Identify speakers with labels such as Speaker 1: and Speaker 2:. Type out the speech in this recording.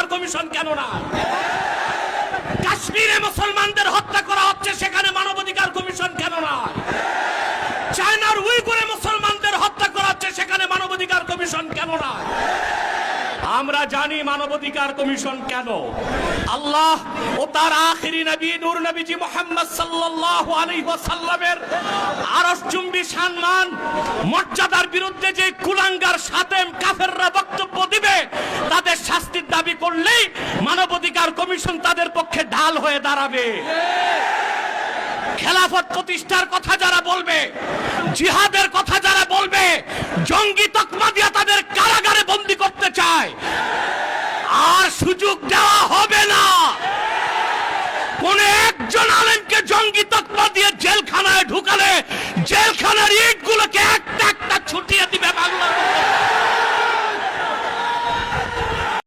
Speaker 1: মানবাধিকার কমিশন কেন না? কাশ্মীরে মুসলমানদের হত্যা করা হচ্ছে, সেখানে মানবাধিকার কমিশন কেন না? চায়নার উইগুরে মুসলমানদের হত্যা করা হচ্ছে, সেখানে মানবাধিকার কমিশন কেন না? আমরা জানি মানবাধিকার কমিশন কেন। আল্লাহ ও তার আখিরি নবী, নূর নবীজি মোহাম্মদ সাল্লাল্লাহু আলাইহি ওয়াসাল্লামের আরশ চুম্বি সম্মান, মর্যাদার বিরুদ্ধে যে কুলাঙ্গার দিবে মুক্তির দাবি করলেই মানবাধিকার কমিশন তাদের পক্ষে ঢাল হয়ে দাঁড়াবে। খেলাফত প্রতিষ্ঠার কথা যারা বলবে, জিহাদের কথা যারা বলবে, জঙ্গি তকমা দিয়া তাদের কারাগারে বন্দি করতে চায়। আর সুযোগ দেওয়া হবে না। কোন একজন আলেমকে জঙ্গি তকমা দিয়ে জেলখানায় ঢুকালে জেলখানার ইট গুলোকে একটা একটা ছুটিয়ে দিবে বাংলা